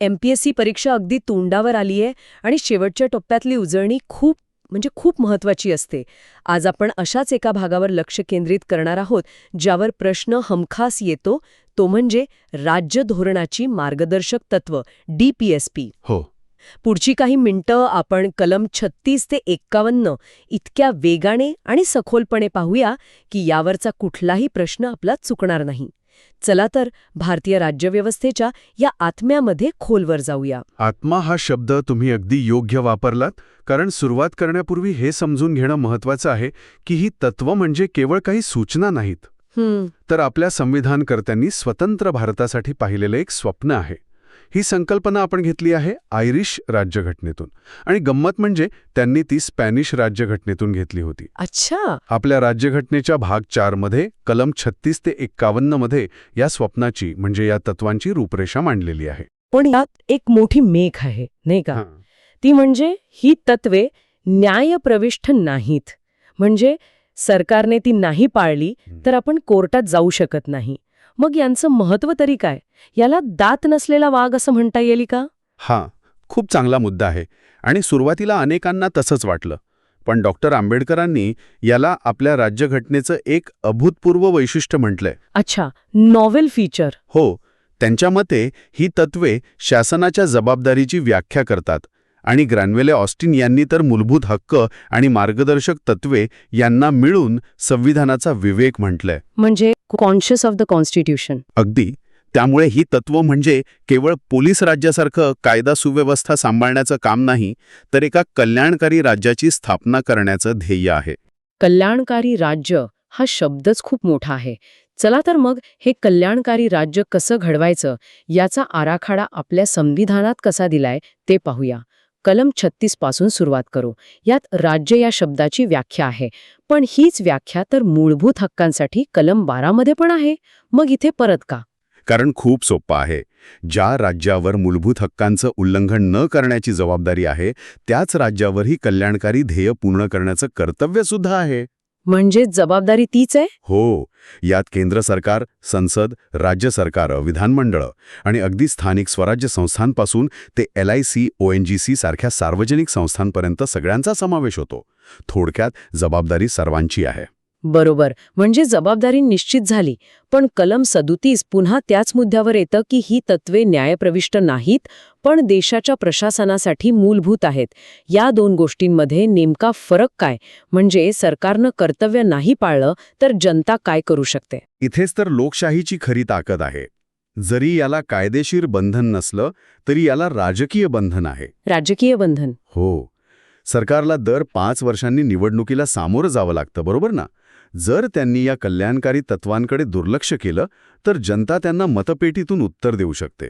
MPSC परीक्षा अगदी तोंडावर आलीये आणि शेवटच्या टप्प्यातली उजळणी खूप म्हणजे खूप महत्वाची असते. आज आपण अशाच एका भागावर लक्ष केंद्रित करणार आहोत ज्यावर प्रश्न हमखास येतो तो म्हणजे राज्य धोरणाची मार्गदर्शक तत्व डीपीएसपी हो. पुढची काही मिनिटं आपण कलम छत्तीस ते एक्कावन्न इतक्या वेगाने आणि सखोलपणे पाहूया की यावरचा कुठलाही प्रश्न आपला चुकणार नाही. चला तर भारतीय राज्यव्यवस्थेच्या या आत्म्यामध्ये खोलवर जाऊया. आत्मा हा शब्द तुम्ही अगदी योग्य वापरलात कारण सुरुवात करण्यापूर्वी हे समजून घेणं महत्वाचं आहे की ही तत्व म्हणजे केवळ काही सूचना नाहीत. तर आपल्या संविधानकर्त्यांनी स्वतंत्र भारतासाठी पाहिलेलं एक स्वप्न आहे. ही संकल्पना आपण घेतली आहे आयरिश राज्यघटनेतून. आणि गंमत म्हणजे त्यांनी ती स्पॅनिश राज्यघटनेतून घेतली होती. अच्छा. आपल्या राज्यघटनेच्या भाग चारमध्ये कलम छत्तीस ते एक्कावन्नमध्ये या स्वप्नाची म्हणजे या तत्वांची रूपरेषा मांडलेली आहे. पण यात एक मोठी मेघ आहे नाही का. ती म्हणजे ही तत्वे न्यायप्रविष्ठ नाहीत. म्हणजे सरकारने ती नाही पाळली तर आपण कोर्टात जाऊ शकत नाही. मग यांचं महत्त्व तरी काय? याला दात नसलेला वाघ असं म्हणता येईल का? हा खूप चांगला मुद्दा आहे आणि सुरुवातीला अनेकांना तसंच वाटलं. पण डॉक्टर आंबेडकरांनी याला आपल्या राज्यघटनेचं एक अभूतपूर्व वैशिष्ट्य म्हटलंय. अच्छा नॉवेल फीचर. हो त्यांच्या मते ही तत्वे शासनाच्या जबाबदारीची व्याख्या करतात आणि ग्रॅनवेले ऑस्टिन यांनी तर मूलभूत हक्क आणि मार्गदर्शक तत्वे यांना मिळून संविधानाचा विवेक म्हटलंय. म्हणजे? कॉन्शियस ऑफ द कॉन्स्टिट्यूशन अगदी. त्यामुळे ही तत्व म्हणजे केवळ पोलीस राज्यासारखं कायदा सुव्यवस्था सांभाळण्याचं काम नाही तर एका कल्याणकारी राज्याची स्थापना करण्याचं ध्येय आहे. कल्याणकारी राज्य हा शब्दच खूप मोठा आहे. चला तर मग हे कल्याणकारी राज्य कसं घडवायचं याचा आराखडा आपल्या संविधानात कसा दिलाय ते पाहूया. कलम छत्तीसपासून सुरुवात करू. यात राज्य या शब्दाची व्याख्या आहे. पण हीच व्याख्या तर मूलभूत हक्कांसाठी कलम बारामध्ये पण आहे. मग इथे परत का? कारण खूप सोपं आहे. ज्या राज्यावर मूलभूत हक्कांचं उल्लंघन न करण्याची जबाबदारी आहे त्याच राज्यावर ही कल्याणकारी ध्येय पूर्ण करण्याचं कर्तव्य सुद्धा आहे. म्हणजे जबाबदारी तीच आहे? हो. यात केंद्र सरकार संसद राज्य सरकार विधानमंडळ आणि अगदी स्थानिक स्वराज्य संस्थांपासून ते L I C O N G C सारख्या सार्वजनिक संस्थांपर्यंत सगळ्यांचा समावेश होतो. थोडक्यात जबाबदारी सर्वांची आहे. बरोबर म्हणजे जबाबदारी निश्चित झाली. पण कलम सदुतीस पुन्हा त्याच मुद्द्यावर येतं की ही तत्वे न्यायप्रविष्ट नाहीत पण देशाच्या प्रशासनासाठी मूलभूत आहेत. या दोन गोष्टींमध्ये नेमका फरक काय? म्हणजे सरकारनं कर्तव्य नाही पाळलं तर जनता काय करू शकते? इथेच तर लोकशाहीची खरी ताकद आहे. जरी याला कायदेशीर बंधन नसलं तरी याला राजकीय बंधन आहे. राजकीय बंधन. हो. सरकारला दर पाच वर्षांनी निवडणुकीला सामोरं जावं लागतं बरोबर ना? जर त्यांनी या कल्याणकारी तत्वांकडे दुर्लक्ष केलं तर जनता त्यांना मतपेटीतून उत्तर देऊ शकते.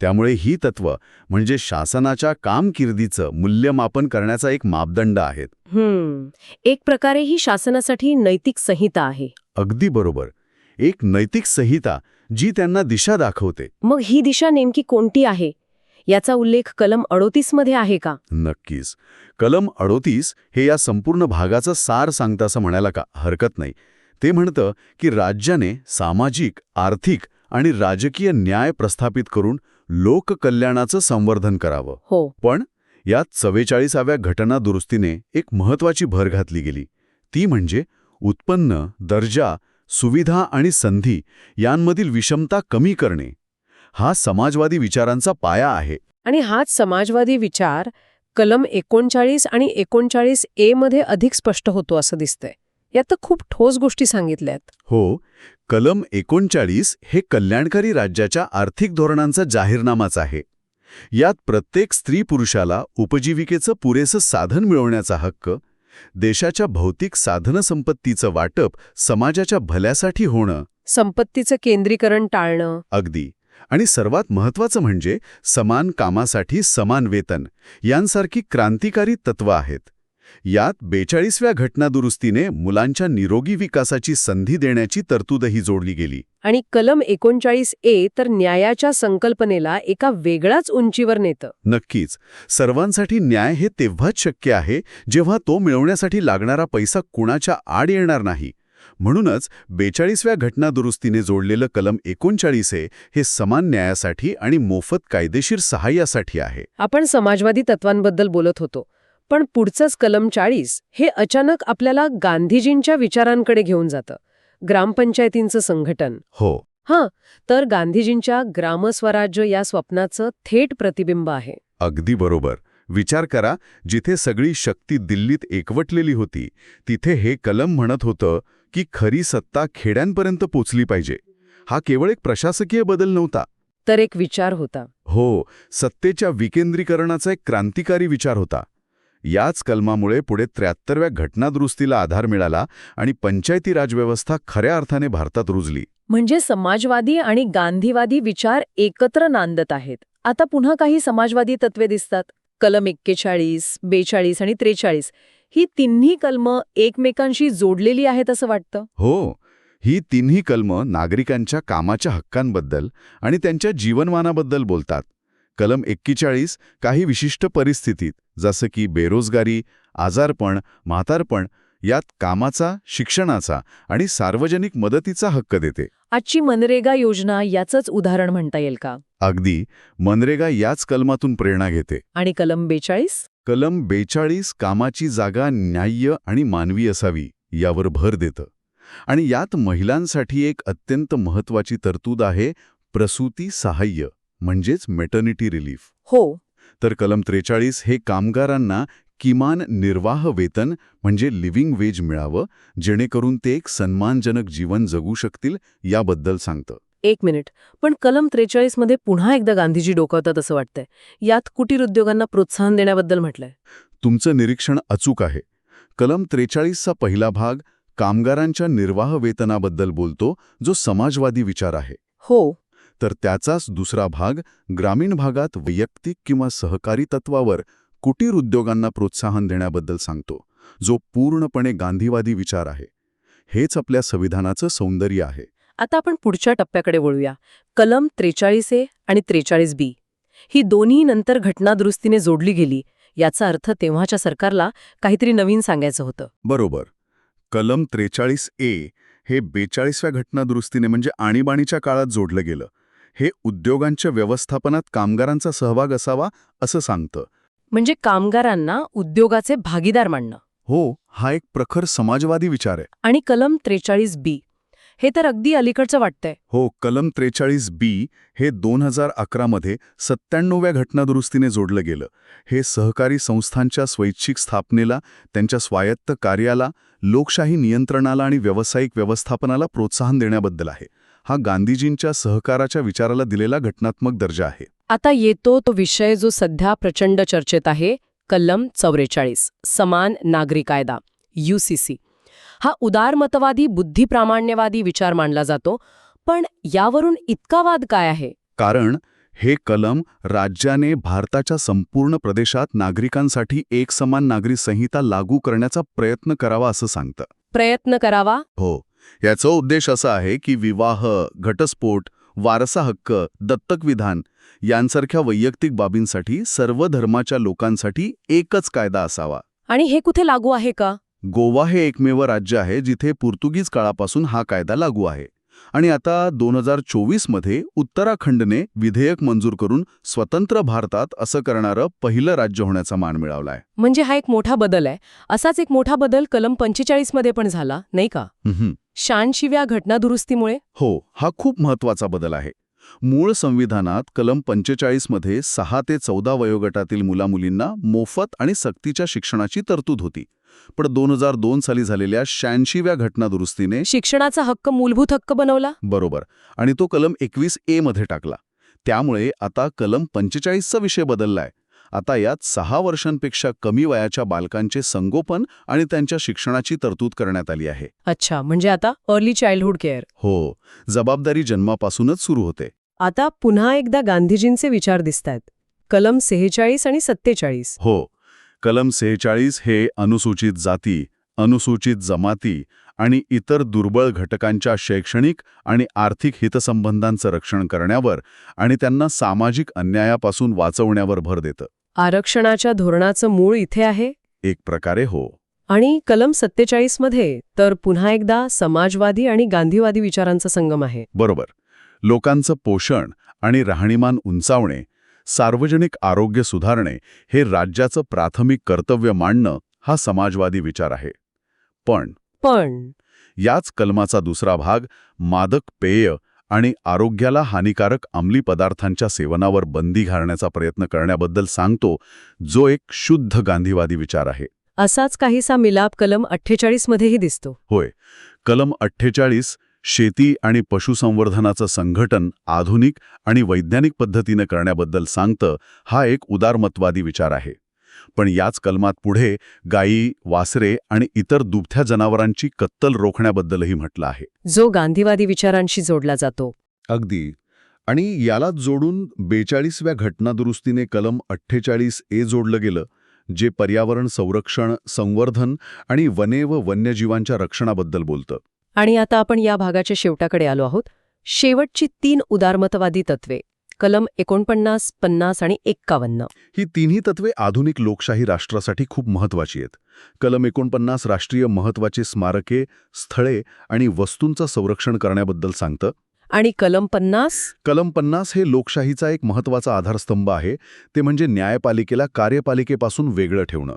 त्यामुळे ही तत्व म्हणजे शासनाच्या कामकिर्दीचं मूल्यमापन करण्याचा एक मापदंड आहेत. हम्म. एक प्रकारे ही शासनासाठी नैतिक संहिता आहे. अगदी बरोबर. एक नैतिक संहिता जी त्यांना दिशा दाखवते. मग ही दिशा नेमकी कोणती आहे? याचा उल्लेख कलम अडोतीसमध्ये आहे का? नक्कीच. कलम अडोतीस हे या संपूर्ण भागाचं सार सांगतं असं म्हणायला का हरकत नाही. ते म्हणतं की राज्याने सामाजिक आर्थिक आणि राजकीय न्याय प्रस्थापित करून लोककल्याणाचं संवर्धन करावं. हो. पण यात चव्वेचाळीसाव्या घटना दुरुस्तीने एक महत्वाची भर घातली गेली. ती म्हणजे उत्पन्न दर्जा सुविधा आणि संधी यांमधील विषमता कमी करणे. हा समाजवादी विचारांचा पाया आहे. आणि हाच समाजवादी विचार कलम एकोणचाळीस आणि एकोणचाळीस ए मध्ये अधिक स्पष्ट होतो असं दिसतंय. यात तर खूप ठोस गोष्टी सांगितल्यात. हो कलम एकोणचाळीस हे कल्याणकारी राज्याच्या आर्थिक धोरणांचा जाहीरनामाच आहे. यात प्रत्येक स्त्री पुरुषाला उपजीविकेचं पुरेसं साधन मिळवण्याचा हक्क देशाच्या भौतिक साधनसंपत्तीचं वाटप समाजाच्या भल्यासाठी होणं संपत्तीचं केंद्रीकरण टाळणं. अगदी. आणि सर्वात महत्वाचं म्हणजे समान कामासाठी समान वेतन यांसारखी क्रांतिकारी तत्व आहेत. यात बेचाळीसव्या घटनादुरुस्तीने मुलांच्या निरोगी विकासाची संधी देण्याची तरतूदही जोडली गेली. आणि कलम एकोणचाळीस ए तर न्यायाच्या संकल्पनेला एका वेगळ्याच उंचीवर नेतं. नक्कीच सर्वांसाठी न्याय हे तेव्हाच शक्य आहे जेव्हा तो मिळवण्यासाठी लागणारा पैसा कुणाच्या आड येणार नाही. म्हणूनच बेचाळीसव्या घटनादुरुस्तीने जोडलेलं कलम एकोणचाळीसे हे समान न्यायासाठी आणि मोफत कायदेशीर सहाय्यासाठी आहे. आपण समाजवादी तत्वांबद्दल बोलत होतो पण पुढचंच कलम चाळीस हे अचानक आपल्याला गांधीजींच्या विचारांकडे घेऊन जातं ग्रामपंचायतींचं संघटन. हो. हां तर गांधीजींच्या ग्रामस्वराज्य या स्वप्नाचं थेट प्रतिबिंब आहे. अगदी बरोबर. विचार करा जिथे सगळी शक्ती दिल्लीत एकवटलेली होती तिथे हे कलम म्हणत होतं की खरी सत्ता खेड्यांपर्यंत पोचली पाहिजे. हा केवळ एक प्रशासकीय बदल नव्हता. तर एक विचार होता. हो सत्तेच्या विकेंद्रीकरणाचा एक क्रांतिकारी विचार होता. याच कलमामुळे पुढे त्र्याहत्तरव्या घटनादुरुस्तीला आधार मिळाला आणि पंचायती राजव्यवस्था खऱ्या अर्थाने भारतात रुजली. म्हणजे समाजवादी आणि गांधीवादी विचार एकत्र नांदत आहेत. आता पुन्हा काही समाजवादी तत्वे दिसतात. कलम एक्केचाळीस बेचाळीस आणि त्रेचाळीस. ही तिन्ही कलमं एकमेकांशी जोडलेली आहेत असं वाटतं? हो. ही तिन्ही कलमं नागरिकांच्या कामाच्या हक्कांबद्दल आणि त्यांच्या जीवनमानाबद्दल बोलतात. कलम एक्केचाळीस काही विशिष्ट परिस्थितीत जसं की बेरोजगारी आजारपण म्हातारपण यात कामाचा शिक्षणाचा आणि सार्वजनिक मदतीचा हक्क देते. आजची मनरेगा योजना याचंच उदाहरण म्हणता येईल का? अगदी. मनरेगा याच कलमातून प्रेरणा घेते. आणि कलम बेचाळीस? कलम बेचाळीस कामाची जागा न्याय्य आणि मानवी असावी यावर भर देतं. आणि यात महिलांसाठी एक अत्यंत महत्वाची तरतूद आहे प्रसूती सहाय्य म्हणजेच मेटर्निटी रिलीफ हो. तर कलम त्रेचाळीस हे कामगारांना किमान निर्वाह वेतन म्हणजे लिव्हिंग वेज मिळावं जेणेकरून ते एक सन्मानजनक जीवन जगू शकतील याबद्दल सांगतं. एक मिनिट. पण कलम त्रेचाळीसमध्ये पुन्हा एकदा गांधीजी डोकावतात असं वाटतंय. यात कुटीर उद्योगांना प्रोत्साहन देण्याबद्दल म्हटलंय. तुमचं निरीक्षण अचूक आहे. कलम त्रेचाळीसचा पहिला भाग कामगारांच्या निर्वाह वेतनाबद्दल बोलतो जो समाजवादी विचार आहे. हो. तर त्याचाच दुसरा भाग ग्रामीण भागात वैयक्तिक किंवा सहकारी तत्वावर कुटीर उद्योगांना प्रोत्साहन देण्याबद्दल सांगतो जो पूर्णपणे गांधीवादी विचार आहे. हेच आपल्या संविधानाचं सौंदर्य आहे. आता आपण पुढच्या टप्प्याकडे वळूया. कलम त्रेचाळीस ए आणि त्रेचाळीस बी. ही दोन्ही नंतर घटनादुरुस्तीने जोडली गेली याचा अर्थ तेव्हाच्या सरकारला काहीतरी नवीन सांगायचं होतं. बरोबर. कलम त्रेचाळीस ए हे बेचाळीसव्या घटनादुरुस्तीने म्हणजे आणीबाणीच्या काळात जोडलं गेलं. हे उद्योगांच्या व्यवस्थापनात कामगारांचा सहभाग असावा असं सांगतं. म्हणजे कामगारांना उद्योगाचे भागीदार मांडणं हो हा एक प्रखर समाजवादी विचार आहे. आणि कलम त्रेचाळीस बी हे तर अगदी अलीकडचं वाटतंय. हो कलम त्रेचाळीस बी हे दोन हजार अकरामध्ये सत्त्याण्णव्या घटनादुरुस्तीने जोडलं गेलं. हे सहकारी संस्थांच्या स्वैच्छिक स्थापनेला त्यांच्या स्वायत्त कार्याला लोकशाही नियंत्रणाला आणि व्यावसायिक व्यवस्थापनाला प्रोत्साहन देण्याबद्दल आहे. हा गांधीजींच्या सहकाराच्या विचाराला दिलेला घटनात्मक दर्जा आहे. आता येतो तो विषय जो सध्या प्रचंड चर्चेत आहे कलम चौवेचाळीस समान नागरी कायदा यूसीसी हा उदारमतवादी बुद्धिप्रामाण्यवादी विचार मानला जातो. पण यावरून इतका वाद काय आहे? कारण हे कलम राज्याने भारताच्या संपूर्ण प्रदेशात नागरिकांसाठी एक समान नागरी संहिता लागू करण्याचा प्रयत्न करावा असं सांगतं. प्रयत्न करावा? हो. याचा उद्देश असा आहे की विवाह घटस्फोट वारसा हक्क दत्तक विधान यांसारख्या वैयक्तिक बाबींसाठी सर्व धर्माच्या लोकांसाठी एकच कायदा असावा. आणि हे कुठे लागू आहे का? गोवा हे एकमेव राज्य आहे जिथे पोर्तुगीज काळापासून हा कायदा लागू आहे. आणि आता दोन हजार चोवीसमध्ये उत्तराखंडने विधेयक मंजूर करून स्वतंत्र भारतात असं करणारं पहिलं राज्य होण्याचा मान मिळवलाय. म्हणजे हा एक मोठा बदल आहे. असाच एक मोठा बदल कलम पंचेचाळीसमध्ये पण झाला नाही का. शहाऐंशीव्या घटनादुरुस्तीमुळे हो हा खूप महत्त्वाचा बदल आहे. मूळ संविधानात कलम पंचेचाळीसमध्ये सहा ते चौदा वयोगटातील मुलामुलींना मोफत आणि सक्तीच्या शिक्षणाची तरतूद होती. पण दोन हजार दोन साली झालेल्या शहाऐंशीव्या घटनादुरुस्तीने शिक्षणाचा हक्क मूलभूत हक्क बनवला? बरोबर. आणि तो कलम एकवीस ए मध्ये टाकला. त्यामुळे आता कलम पंचेचाळीसचा विषय बदललाय. आता यात सहा वर्षांपेक्षा कमी वयाच्या बालकांचे संगोपन आणि त्यांच्या शिक्षणाची तरतूद करण्यात आली आहे. अच्छा म्हणजे आता अर्ली चाइल्डहुड केअर हो जबाबदारी जन्मापासूनच सुरू होते. आता पुन्हा एकदा गांधीजींचे विचार दिसतात कलम सेहेचाळीस आणि सत्तेचाळीस. हो कलम सेहेचाळीस हे अनुसूचित जाती अनुसूचित जमाती आणि इतर दुर्बळ घटकांच्या शैक्षणिक आणि आर्थिक हितसंबंधांचं रक्षण करण्यावर आणि त्यांना सामाजिक अन्यायापासून वाचवण्यावर भर देतं. आरक्षणाच्या धोरणाचं मूळ इथे आहे? एक प्रकारे हो. आणि कलम सत्तेचाळीसमध्ये तर पुन्हा एकदा समाजवादी आणि गांधीवादी विचारांचा संगम आहे. बरोबर. लोकांचं पोषण आणि राहणीमान उंचावणे सार्वजनिक आरोग्य सुधारणे हे राज्याचं प्राथमिक कर्तव्य मांडणं हा समाजवादी विचार आहे. पण पण याच कलमाचा दुसरा भाग मादक पेय आणि आरोग्याला हानिकारक अंमली पदार्थांच्या सेवनावर बंदी घालण्याचा प्रयत्न करण्याबद्दल सांगतो जो एक शुद्ध गांधीवादी विचार आहे. असाच काहीसा मिलाप कलम अठ्ठेचाळीस मध्येही दिसतो. होय. कलम अठ्ठेचाळीस शेती आणि पशुसंवर्धनाचं संघटन आधुनिक आणि वैज्ञानिक पद्धतीनं करण्याबद्दल सांगतं हा एक उदारमतवादी विचार आहे. पण याच कलमात पुढे गायी वासरे आणि इतर दुभत्या जनावरांची कत्तल रोखण्याबद्दलही म्हटलं आहे. जो गांधीवादी विचारांशी जोडला जातो. अगदी. आणि यालाच जोडून बेचाळीसव्या घटनादुरुस्तीने कलम अठ्ठेचाळीस ए जोडलं गेलं जे पर्यावरण संरक्षण संवर्धन आणि वने व वन्यजीवांच्या रक्षणाबद्दल बोलतं. आणि आता आपण या भागाच्या शेवटाकडे आलो आहोत. शेवटची तीन उदारमतवादी तत्वे कलम एकोणपन्नास पन्नास आणि एक्कावन्न. ही तिन्ही तत्वे आधुनिक लोकशाही राष्ट्रासाठी खूप महत्वाची आहेत. कलम एकोणपन्नास राष्ट्रीय महत्त्वाचे स्मारके स्थळे आणि वस्तूंचं संरक्षण करण्याबद्दल सांगतं. आणि कलम पन्नास? कलम पन्नास हे लोकशाहीचा एक महत्त्वाचा आधारस्तंभ आहे. ते म्हणजे न्यायपालिकेला कार्यपालिकेपासून वेगळं ठेवणं.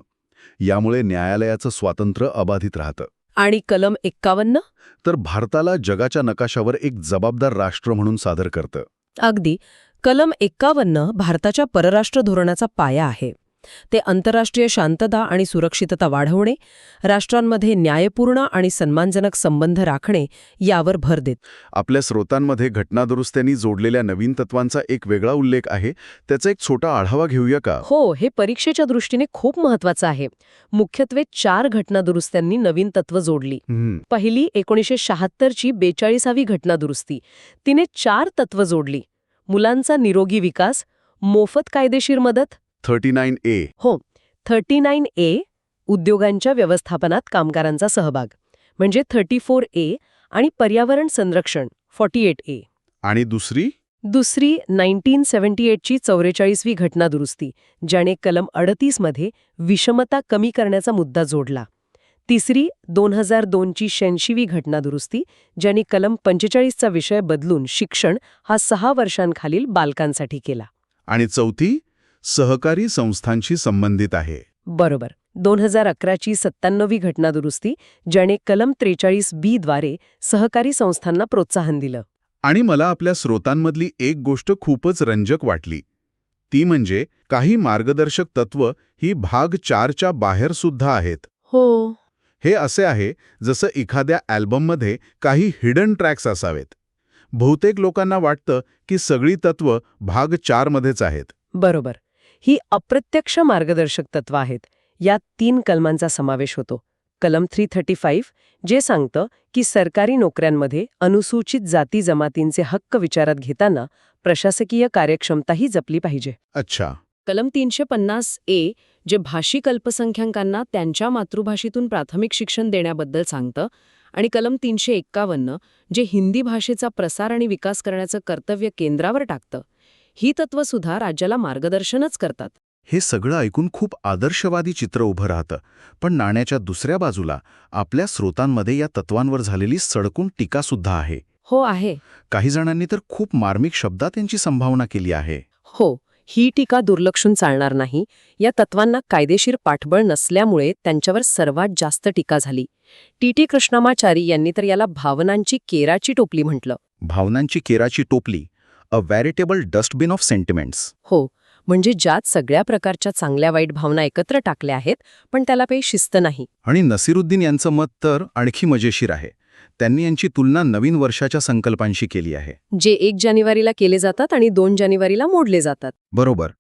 यामुळे न्यायालयाचं स्वातंत्र्य अबाधित राहतं. आणि कलम एक्कावन्न? तर भारताला जगाच्या नकाशावर एक जबाबदार राष्ट्र म्हणून सादर करतं. अगदी. कलम एक्कावन्न भारताच्या परराष्ट्र धोरणाचा पाया आहे. ते आंतरराष्ट्रीय शांतता आणि सुरक्षितता वाढवणे राष्ट्रांमध्ये न्यायपूर्ण आणि सन्मानजनक संबंध राखणे यावर भर देत. आपल्या स्रोतांमध्ये घटनादुरुस्त्यांनी जोडलेल्या नवीन तत्वांचा एक वेगळा उल्लेख आहे. त्याचा एक छोटा आढावा घेऊया का? हो हे परीक्षेच्या दृष्टीने खूप महत्वाचं आहे. मुख्यत्वे चार घटनादुरुस्त्यांनी नवीन तत्व जोडली. पहिली एकोणीसशे शहात्तरची बेचाळीसावी घटनादुरुस्ती. तिने चार तत्व जोडली. मुलांचा निरोगी विकास मोफत कायदेशीर मदत 39 ए. हो थर्टी नाईन ए उद्योगांच्या व्यवस्थापनात कामगारांचा सहभाग. म्हणजे थर्टी फोर ए आणि पर्यावरण संरक्षण फॉर्टी एट ए. आणि दुसरी? दुसरी नाईन्टीन सेव्हन्टी एटची चौवेचाळीसवी घटना दुरुस्ती ज्याने कलम अडतीसमध्ये विषमता कमी करण्याचा मुद्दा जोडला. तिसरी दोन हजार दोनची शहाऐंशीवी घटना दुरुस्ती ज्याने कलम पंचेचाळीसचा विषय बदलून शिक्षण हा सहा वर्षांखालील बालकांसाठी केला. आणि चौथी? सहकारी संस्थांशी संबंधित आहे. बरोबर. दोन हजार अकराची सत्त्याण्णवी घटना दुरुस्ती ज्याने कलम त्रेचाळीस बी द्वारे सहकारी संस्थांना प्रोत्साहन दिलं. आणि मला आपल्या स्रोतांमधली एक गोष्ट खूपच रंजक वाटली. ती म्हणजे काही मार्गदर्शक तत्व ही भाग चारच्या बाहेर सुद्धा आहेत. हो. हे असे आहे जसं एखाद्या अल्बममध्ये काही हिडन ट्रॅक्स असावेत. बहुतेक लोकांना वाटतं की सगळी तत्व भाग चारमध्येच आहेत. बरोबर. ही अप्रत्यक्ष मार्गदर्शक तत्व आहेत. यात तीन कलमांचा समावेश होतो. कलम थ्री थर्टी फाईव्ह जे सांगतं की सरकारी नोकऱ्यांमध्ये अनुसूचित जाती जमातींचे हक्क विचारात घेताना प्रशासकीय कार्यक्षमताही जपली पाहिजे. अच्छा. कलम तीनशे पन्नास ए जे भाषिक अल्पसंख्याकांना त्यांच्या मातृभाषेतून प्राथमिक शिक्षण देण्याबद्दल सांगतं आणि कलम तीनशे एक्कावन्न जे हिंदी भाषेचा प्रसार आणि विकास करण्याचं कर्तव्य केंद्रावर टाकतं ही तत्वसुद्धा राज्याला मार्गदर्शनच करतात. हे सगळं ऐकून खूप आदर्शवादी चित्र उभं राहतं. पण नाण्याच्या दुसऱ्या बाजूला आपल्या स्रोतांमध्ये या तत्वांवर झालेली सडकून टीकासुद्धा आहे. हो आहे. काही जणांनी तर खूप मार्मिक शब्दात यांची संभावना केली आहे. हो ही टीका दुर्लक्षून चालणार नाही. या तत्वांना कायदेशीर पाठबळ नसल्यामुळे त्यांच्यावर सर्वात जास्त टीका झाली. टी. टी. कृष्णमाचारी यांनी तर याला भावनांची केराची टोपली म्हटलं. भावनांची केराची टोपली? A veritable dustbin of sentiments. हो म्हणजे ज्यात सगळ्या प्रकारच्या चांगल्या वाईट भावना एकत्र टाकल्या आहेत पण त्याला काही शिस्त नाही. आणि नसीरुद्दीन यांचं मत तर आणखी मजेशीर आहे. त्यांनी यांची तुलना नवीन वर्षाच्या संकल्पांशी केली आहे. जे एक जानेवारीला केले जातात आणि दोन जानेवारीला मोडले जातात. बरोबर.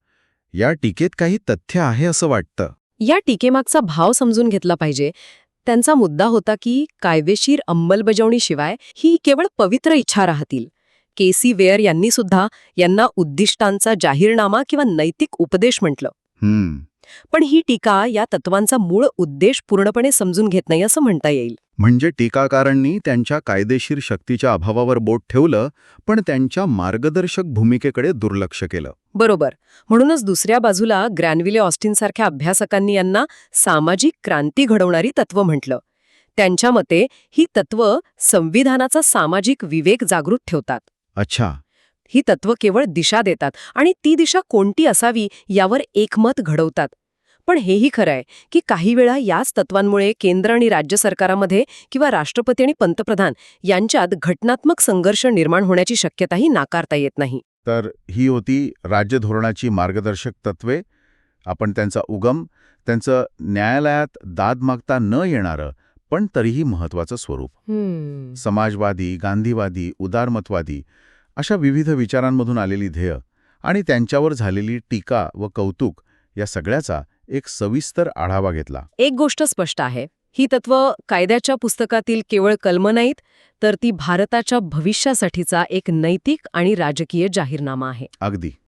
या टीकेत काही तथ्य आहे असं वाटतं. या टीकेमागचा भाव समजून घेतला पाहिजे. त्यांचा मुद्दा होता की कायदेशीर अंमलबजावणीशिवाय ही केवळ पवित्र इच्छा राहतील. केसी वेअर यांनी सुद्धा यांना उद्दिष्टांचा जाहीरनामा किंवा नैतिक उपदेश म्हटलं. पण ही टीका या तत्वांचा मूळ उद्देश पूर्णपणे समजून घेत नाही असं म्हणता येईल. म्हणजे टीकाकारांनी त्यांच्या कायदेशीर शक्तीच्या अभावावर बोट ठेवलं पण त्यांच्या मार्गदर्शक भूमिकेकडे दुर्लक्ष केलं. बरोबर. म्हणूनच दुसऱ्या बाजूला ग्रॅनविले ऑस्टिनसारख्या अभ्यासकांनी यांना सामाजिक क्रांती घडवणारी तत्व म्हटलं. त्यांच्या मते ही तत्व संविधानाचा सामाजिक विवेक जागृत ठेवतात. अच्छा. ही तत्व केवळ दिशा देतात आणि ती दिशा कोणती असावी यावर एकमत घडवतात. पण हेही खरं आहे की काही वेळा याच तत्वांमुळे केंद्र आणि राज्य सरकारामध्ये किंवा राष्ट्रपती आणि पंतप्रधान यांच्यात घटनात्मक संघर्ष निर्माण होण्याची शक्यताही नाकारता येत नाही. तर ही होती राज्य धोरणाची मार्गदर्शक तत्वे आपण त्यांचा उगम त्यांचं न्यायालयात दाद मागता न येणारं पण तरीही महत्वाचं स्वरूप. समाजवादी गांधीवादी उदारमतवादी अशा विविध विचारांमधून आलेली ध्येय आणि त्यांच्यावर झालेली टीका व कौतुक या सगळ्याचा एक सविस्तर आढावा घेतला. एक गोष्ट स्पष्ट आहे. ही तत्व कायद्याच्या पुस्तकातील केवळ कलम नाहीत तर ती भारताच्या भविष्यासाठीचा एक नैतिक आणि राजकीय जाहीरनामा आहे. अगदी.